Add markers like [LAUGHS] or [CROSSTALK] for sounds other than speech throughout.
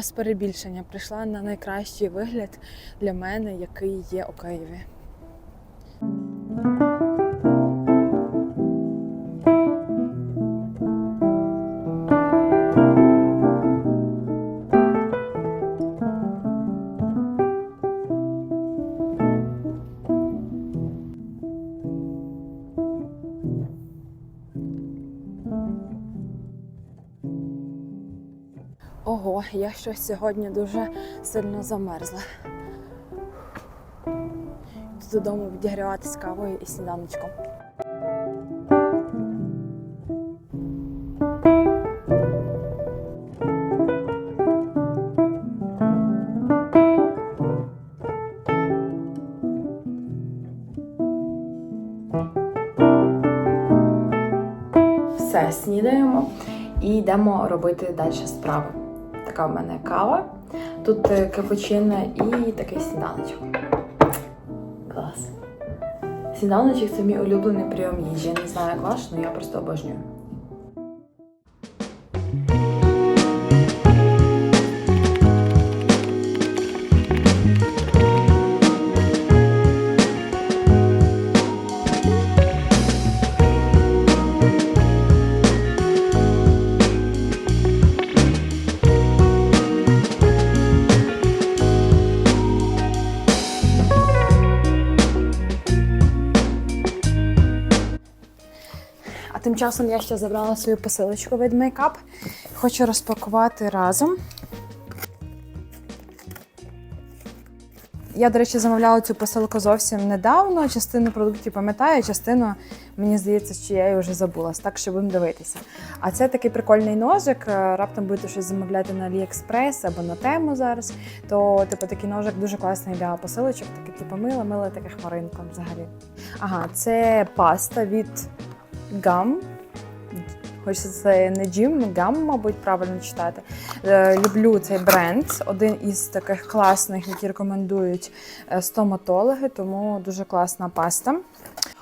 без перебільшення прийшла на найкращий вигляд для мене, який є у Києві. Щось сьогодні дуже сильно замерзла. Йду додому відігріватись кавою і сніданочком. Все, снідаємо і йдемо робити далі справи. Така в мене кава. Тут е, капучино і такий сніданочок. Клас. Сніданочок це мій улюблений прийом їжі. Я не знаю, як ваш, але я просто обожнюю. Часом я ще забрала свою посилочку від Makeup. Хочу розпакувати разом. Я, до речі, замовляла цю посилку зовсім недавно. Частину продуктів пам'ятаю, частину, мені здається, що я її вже забула. Так що будемо дивитися. А це такий прикольний ножик. Е, Раптом будете щось замовляти на AliExpress або на тему зараз. То, типу, такий ножик дуже класний для посилочок, такий, типу, мило, мило, таке хмаринка взагалі. Ага, це паста від Гам. Хочеться це не Джим, Гам, мабуть, правильно читати. Е, Люблю цей бренд, один із таких класних, які рекомендують е, стоматологи, тому дуже класна паста.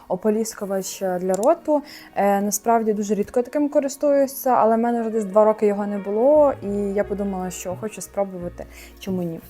Ополіскувач для роту. Е, насправді дуже рідко таким користуюся, але в мене вже десь два роки його не було, і я подумала, що хочу спробувати, чому ні.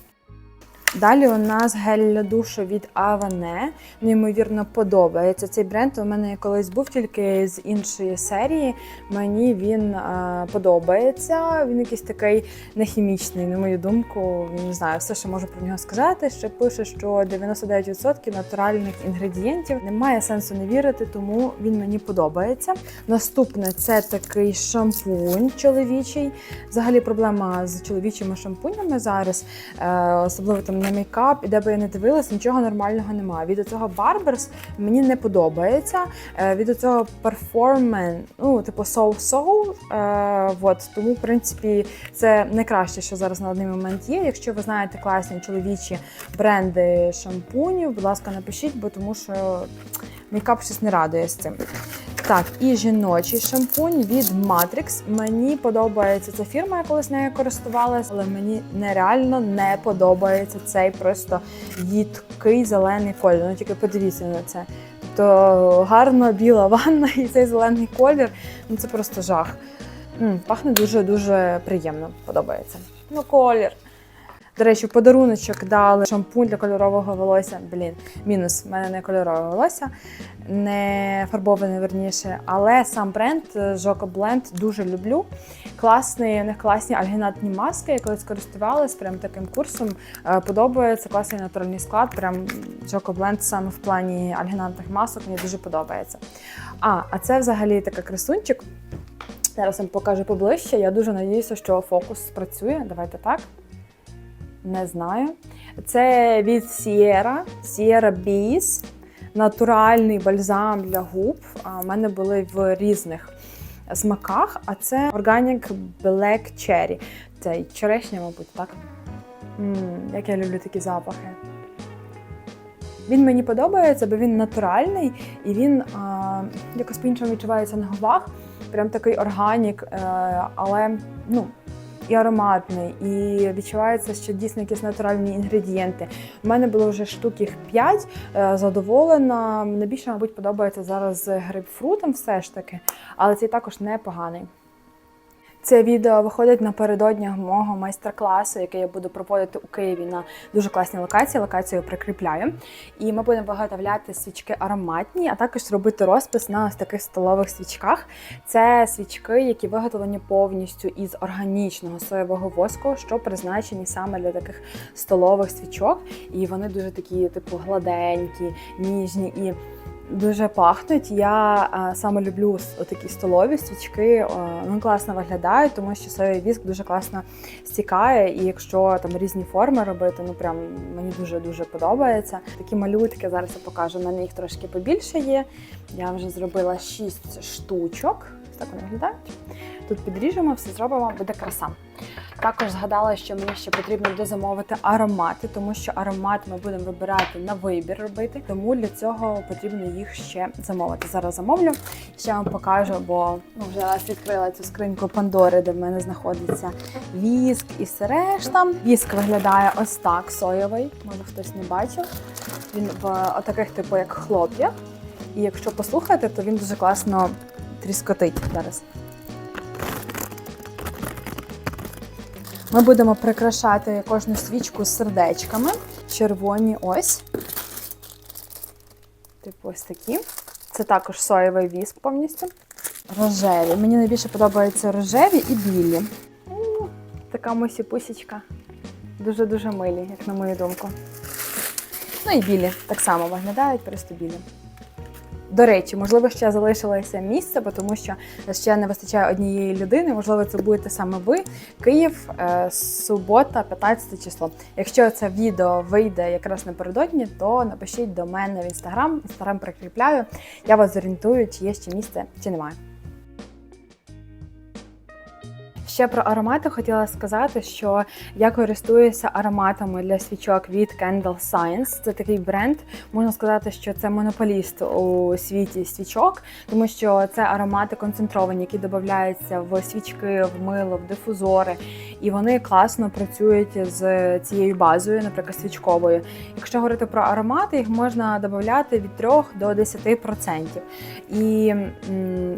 Далі у нас гель для душу від Avane. Неймовірно подобається цей бренд. У мене колись був тільки з іншої серії. Мені він е, подобається. Він якийсь такий нехімічний, на мою думку. Не знаю, все, що можу про нього сказати. Ще пише, що 99% натуральних інгредієнтів. Немає сенсу не вірити, тому він мені подобається. Наступне це такий шампунь чоловічий. Взагалі проблема з чоловічими шампунями зараз, е, особливо там на мейкап, і де би я не дивилась, нічого нормального немає. Від цього Barbers мені не подобається. Е, Від цього Performan, ну, типу соу-соу. Е, от, тому, в принципі, це найкраще, що зараз на даний момент є. Якщо ви знаєте класні чоловічі бренди шампунів, будь ласка, напишіть, бо тому що мейкап щось не радує з цим. Так, і жіночий шампунь від Matrix. Мені подобається ця фірма, я колись нею користувалася, але мені нереально не подобається цей просто їдкий зелений колір. Ну тільки подивіться на це. То гарна біла ванна і цей зелений колір. Ну це просто жах. М, пахне дуже-дуже приємно, подобається. Ну, колір. До речі, подаруночок дали шампунь для кольорового волосся. Блін, мінус, в мене не кольорове волосся, не фарбоване верніше. Але сам бренд Joko Blend дуже люблю. Класний, у них класні альгінатні маски. Я колись користувалась прям таким курсом. Е, Подобається класний натуральний склад. Прям Joko Blend саме в плані альгінатних масок мені дуже подобається. А, а це взагалі такий красунчик. Зараз вам покажу поближче. Я дуже надіюся, що фокус спрацює. Давайте так. Не знаю. Це від Sierra, Sierra Bees. Натуральний бальзам для губ. У мене були в різних смаках, а це Organic Black Cherry. Це черешня, мабуть, так? м як я люблю такі запахи. Він мені подобається, бо він натуральний і він а, якось по-іншому відчувається на губах. Прям такий органік, е, але ну, і ароматний, і відчувається, що дійсно якісь натуральні інгредієнти. У мене було вже штук їх 5, задоволена. Найбільше, мабуть, подобається зараз з грейпфрутом все ж таки, але цей також непоганий. Це відео виходить напередодні мого майстер-класу, який я буду проводити у Києві на дуже класній локації. Локацію прикріпляю. І ми будемо виготовляти свічки ароматні, а також робити розпис на ось таких столових свічках. Це свічки, які виготовлені повністю із органічного соєвого воску, що призначені саме для таких столових свічок. І вони дуже такі, типу, гладенькі, ніжні і. Дуже пахнуть. Я е, саме люблю такі столові свічки. Е, вони класно виглядають, тому що соєвий віск дуже класно стікає. І якщо там різні форми робити, ну прям мені дуже дуже подобається. Такі малютки зараз я покажу. На них трошки побільше є. Я вже зробила 6 штучок. Так вони виглядають. Тут підріжемо, все зробимо, буде краса. Також згадала, що мені ще потрібно дозамовити аромати, тому що аромат ми будемо вибирати на вибір робити. Тому для цього потрібно їх ще замовити. Зараз замовлю. Ще вам покажу, бо ну, вже раз відкрила цю скриньку Пандори, де в мене знаходиться віск і все решта. Віск виглядає ось так, соєвий. Може хтось не бачив. Він в отаких, типу, як хлоп'ях. І якщо послухати, то він дуже класно тріскотить зараз. Ми будемо прикрашати кожну свічку сердечками. Червоні ось. Типу ось такі. Це також соєвий віск повністю. Рожеві. Мені найбільше подобаються рожеві і білі. Така мусі-пусічка. Дуже-дуже милі, як на мою думку. Ну і білі так само виглядають, просто білі. До речі, можливо, ще залишилося місце, тому що ще не вистачає однієї людини. Можливо, це будете саме ви. Київ, е, субота, 15 число. Якщо це відео вийде якраз напередодні, то напишіть до мене в інстаграм. Інстаграм прикріпляю. Я вас зорієнтую, чи є ще місце, чи немає. Ще про аромати хотіла сказати, що я користуюся ароматами для свічок від Candle Science. Це такий бренд. Можна сказати, що це монополіст у світі свічок, тому що це аромати концентровані, які додаються в свічки, в мило, в дифузори, і вони класно працюють з цією базою, наприклад, свічковою. Якщо говорити про аромати, їх можна додати від 3 до 10%. І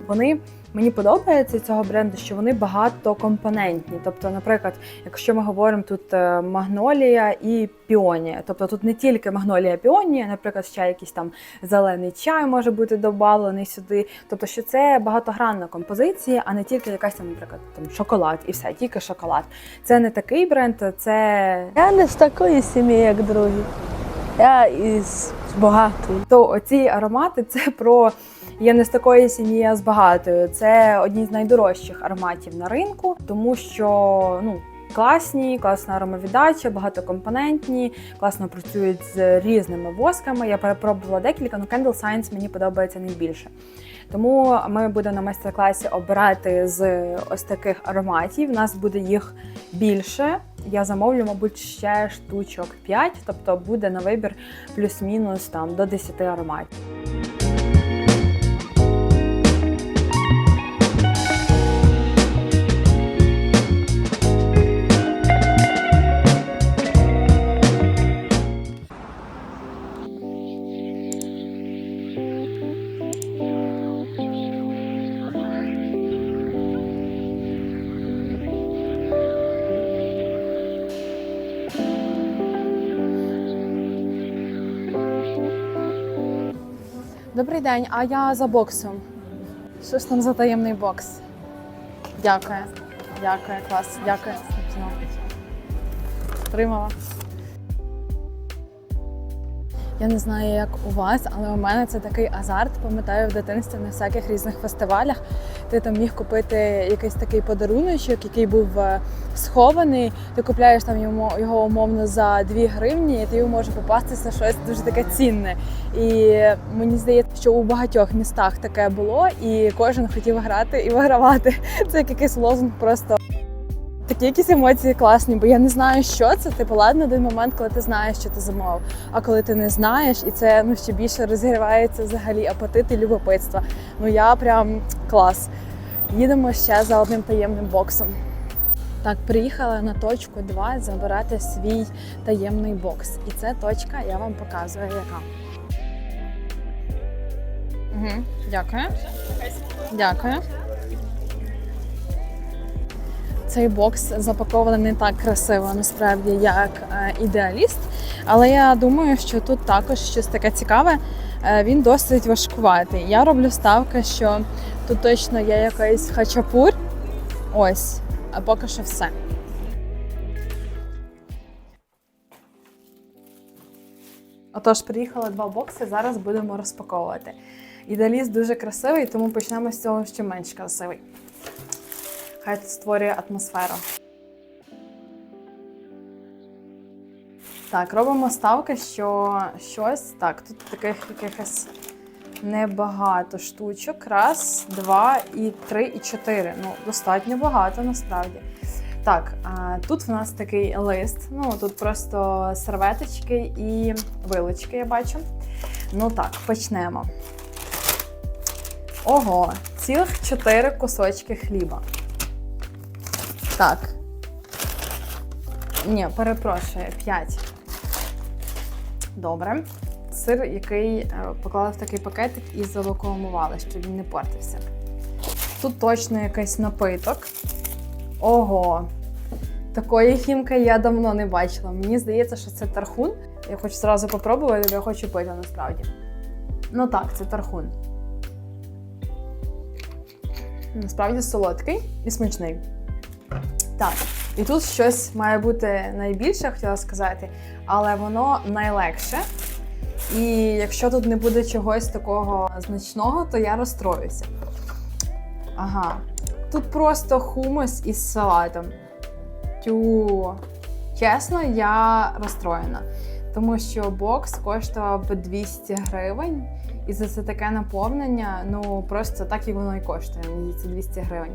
вони Мені подобається цього бренду, що вони багатокомпонентні. Тобто, наприклад, якщо ми говоримо тут е, магнолія і піонія, тобто тут не тільки магнолія піонія, наприклад, ще якийсь там зелений чай може бути додавлений сюди. Тобто, що це багатогранна композиція, а не тільки якась там, наприклад, там шоколад і все, тільки шоколад. Це не такий бренд, це Я не з такої сім'ї, як другі. Я із багатої. то оці аромати це про. Я не з такої сім'ї, а з багатою. Це одні з найдорожчих ароматів на ринку, тому що ну. Класні, класна аромавіддача, багатокомпонентні, класно працюють з різними восками. Я перепробувала декілька, але Candle Science мені подобається найбільше. Тому ми будемо на майстер-класі обирати з ось таких ароматів. У нас буде їх більше. Я замовлю, мабуть, ще штучок 5, тобто буде на вибір плюс-мінус там до 10 ароматів. Добрий день, а я за боксом. Що ж там за таємний бокс? Дякую. Дякую, клас. Дякую. Тримала. Я не знаю, як у вас, але у мене це такий азарт. Пам'ятаю в дитинстві на всяких різних фестивалях. Ти там міг купити якийсь такий подаруночок, який був е, схований. Ти купляєш там йому його умовно за 2 гривні, і ти може попастися щось дуже таке цінне. І мені здається, що у багатьох містах таке було, і кожен хотів грати і вигравати. [LAUGHS] Це як якийсь лозунг просто. Такі якісь емоції класні, бо я не знаю, що це. Типу, ладно, один момент, коли ти знаєш, що ти замовив. А коли ти не знаєш, і це ну ще більше розігрівається взагалі апетит і любопитство. Ну я прям клас. Їдемо ще за одним таємним боксом. Так, приїхала на точку 2 забирати свій таємний бокс. І це точка, я вам показую, яка. Угу. Дякую. Дякую. цей бокс запакований не так красиво, насправді, як е, ідеаліст. Але я думаю, що тут також щось таке цікаве. Е, Він досить важкуватий. Я роблю ставки, що тут точно є якийсь хачапур. Ось, а поки що все. Отож, приїхали два бокси. Зараз будемо розпаковувати. Ідеаліст дуже красивий, тому почнемо з цього, що менш красивий. Хай створює атмосферу. Так, робимо ставки, що щось. Так, тут таких якихось небагато штучок. Раз, два, і три, і чотири. Ну, достатньо багато насправді. Так, тут в нас такий лист. Ну, тут просто серветочки і вилочки, я бачу. Ну так, почнемо. Ого, цілих чотири кусочки хліба. Так. Ні, перепрошую, 5. Добре. Сир, який е, поклали в такий пакетик і завакуумували, щоб він не портився. Тут точно якийсь напиток. Ого! Такої хімки я давно не бачила. Мені здається, що це тархун. Я хочу зразу попробувати, бо я хочу пити насправді. Ну так, це тархун. Насправді солодкий і смачний. Так, і тут щось має бути найбільше, хотіла сказати, але воно найлегше. І якщо тут не буде чогось такого значного, то я розстроюся. Ага. Тут просто хумус із салатом. Тю. Чесно, я розстроєна. Тому що бокс коштував 200 гривень, і за це таке наповнення, ну просто так і воно і коштує. Мені це 200 гривень.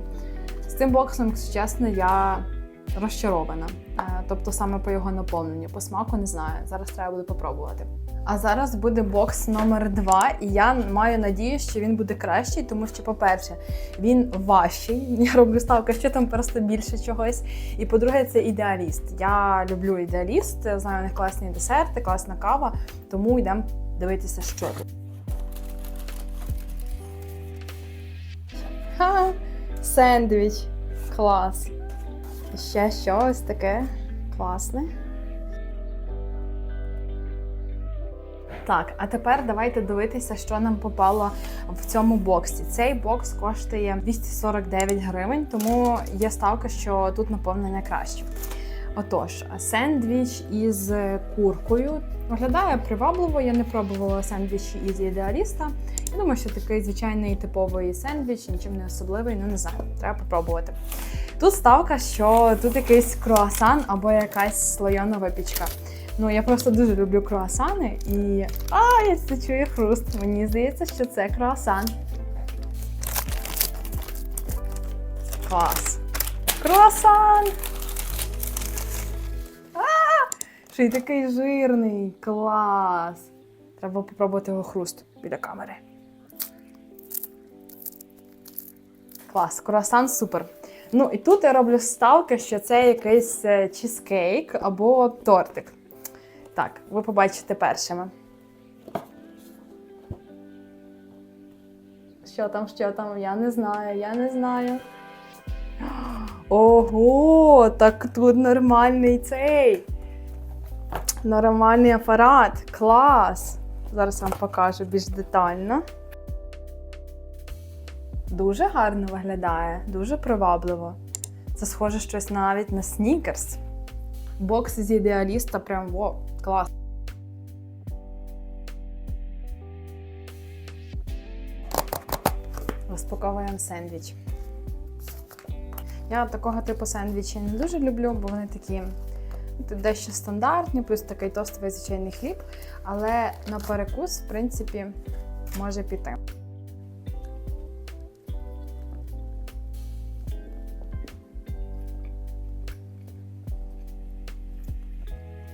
З цим боксом, чесно, я розчарована. Е, Тобто саме по його наповненню. По смаку не знаю. Зараз треба буде попробувати. А зараз буде бокс номер 2 і я маю надію, що він буде кращий, тому що, по-перше, він важчий. [LAUGHS] Я роблю ставку, що там просто більше чогось. І по-друге, це ідеаліст. Я люблю ідеаліст, знаю, у них класні десерти, класна кава, тому йдемо дивитися, що тут. Ха, сендвіч. Клас. І ще щось таке класне. Так, а тепер давайте дивитися, що нам попало в цьому боксі. Цей бокс коштує 249 гривень, тому є ставка, що тут наповнення краще. Отож, сендвіч із куркою виглядає привабливо. Я не пробувала сендвічі із ідеаліста. Я думаю, що такий звичайний типовий сендвіч, нічим не особливий, ну не знаю, треба попробувати. Тут ставка, що тут якийсь круасан або якась слойона випічка. Ну, я просто дуже люблю круасани і. А, я це чую хруст. Мені здається, що це круасан. Клас. Круасан! Ще й такий жирний. Клас! Треба попробувати його хруст біля камери. Клас, круасан супер. Ну і тут я роблю ставки, що це якийсь е, чізкейк або тортик. Так, ви побачите першими. Що там, що там? Я не знаю, я не знаю. Ого, так тут нормальний цей. Нормальний апарат. Клас! Зараз вам покажу більш детально. Дуже гарно виглядає, дуже привабливо. Це схоже щось навіть на снікерс. Бокс з ідеаліста прям во, клас. Розпаковуємо сендвіч. Я такого типу сендвічі не дуже люблю, бо вони такі ну, дещо стандартні, плюс такий тостовий звичайний хліб. Але на перекус, в принципі, може піти.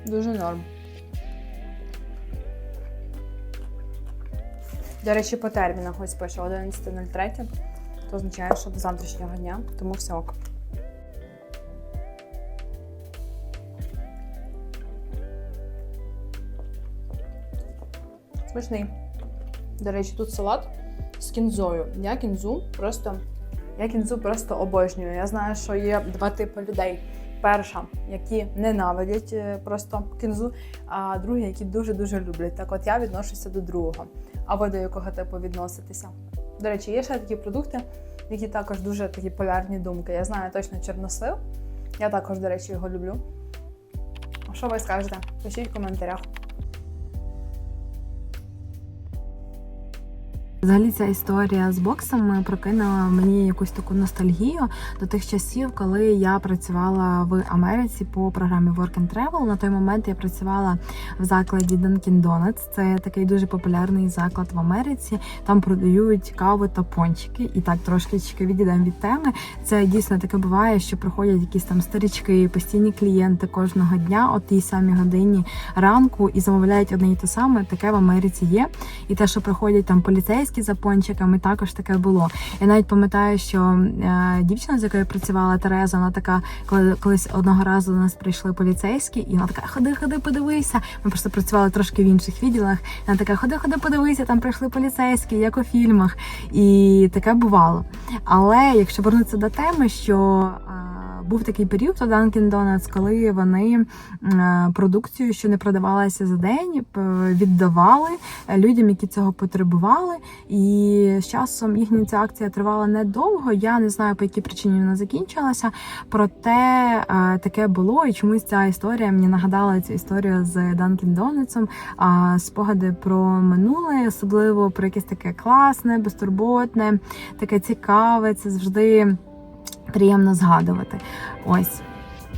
Дуже норм. До речі, по термінах ось пише 11.03, то означає, що до завтрашнього дня, тому все ок. Смачний. До речі, тут салат з кінзою. Я кінзу просто Я кінзу просто обожнюю. Я знаю, що є два типи людей. Перша, які ненавидять е, просто кінзу, а другі, які дуже-дуже люблять. Так от я відношуся до другого. А ви до якого типу відноситеся? До речі, є ще такі продукти, які також дуже такі полярні думки. Я знаю точно чорнослив. Я також, до речі, його люблю. Що ви скажете? Пишіть в коментарях. Взагалі ця історія з боксами прокинула мені якусь таку ностальгію до тих часів, коли я працювала в Америці по програмі Work and Travel. На той момент я працювала в закладі Dunkin' Donuts. Це такий дуже популярний заклад в Америці. Там продають каву та пончики. І так трошки відійдемо від теми. Це дійсно таке буває, що приходять якісь там старички, постійні клієнти кожного дня, о тій самій годині ранку, і замовляють одне і те саме. Таке в Америці є. І те, що приходять там поліцейські за пончиками, також таке було. Я навіть пам'ятаю, що е, дівчина, з якою працювала, Тереза, вона така, коли колись одного разу до нас прийшли поліцейські, і вона така: ходи, ходи, подивися. Ми просто працювали трошки в інших відділах. І вона така, ходи, ходи, подивися, там прийшли поліцейські, як у фільмах. І таке бувало. Але якщо вернутися до теми, що е, був такий період у Dunkin' Donuts, коли вони е, продукцію, що не продавалася за день, віддавали людям, які цього потребували. І з часом їхня ця акція тривала недовго. Я не знаю по якій причині вона закінчилася. Проте е, таке було, і чомусь ця історія мені нагадала цю історію з Dunkin' Donuts, спогади про минуле, особливо про якесь таке класне, безтурботне, таке цікаве. Це завжди приємно згадувати. Ось.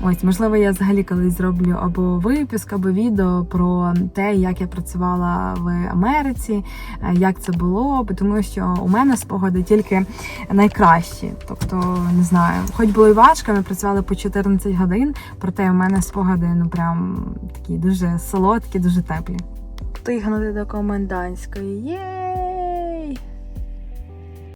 Ось, можливо, я взагалі колись зроблю або випуск, або відео про те, як я працювала в Америці, е, як це було, тому що у мене спогади тільки найкращі. Тобто, не знаю, хоч було і важко, ми працювали по 14 годин, проте у мене спогади ну прям такі дуже солодкі, дуже теплі. Встигнути до комендантської. Є!